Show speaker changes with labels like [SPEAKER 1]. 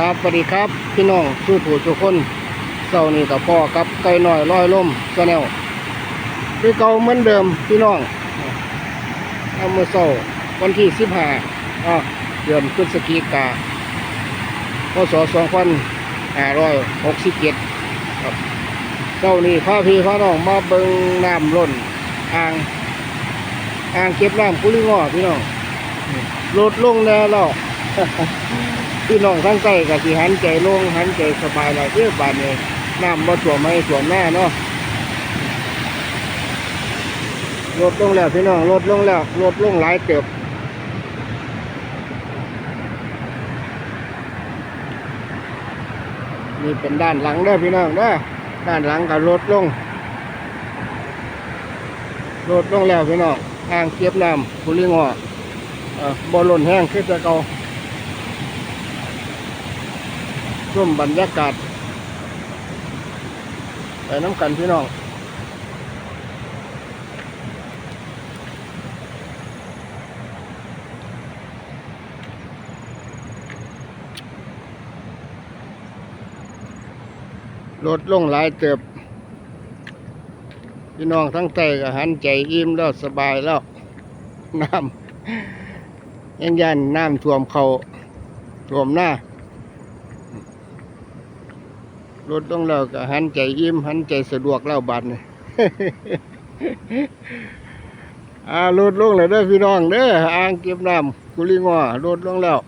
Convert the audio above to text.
[SPEAKER 1] ครับสวัสดีครับพี่น้องสู้ผู้ทุกคนเช้านี้กับพ่อกับไก่หน้อยร้อยล่มชาแนลคือเก่าเหมือนเดิมพี่น้องเอามือเช้าวันที่สิบห้าเดือนพฤศจิกาพศสองพันห้าร้อยหกสิบเจ็ดครับเช้านี้พาพี่พาน้องมาเบิงน้ำล้นอ่างอ่างเก็บน้ำกุลิงอพี่น้องลดลงแน่แล้ว พี่น้องทั้งใกล้กับที่หันใจโล่งหันใจสบายแล้วเรื่อบานเลยน้ำบ่ถ่วมไม่ถ่วมหน้าเนาะลดลงแล้วพี่น้องลดลงแล้วลดลงหลายเติบนี่เป็นด้านหลังเด้อพี่น้องเด้อด้านหลังก็ลดลงลดลงแล้วพี่น้องอ่างเก็บน้ำกุลิงอเอ่อบ่หล่นแห้งขึ้นจะเก่า ร่วมบรรยากาศไปน้ำกันพี่น้องลดลงหลายเติบ พี่น้องทั้งใจก็หันใจอิ่มแล้วสบายแล้ว น้ำยังยันน้ำท่วมเขาท่วมหน้า รถต้องเราก็หันใจยิ้มหันใจสะดวกเล่าบันี่อารถลงเลยเด้อพี่น้องเด้ออ่างเก็บน้ำกุลิงอรถลงแล้ว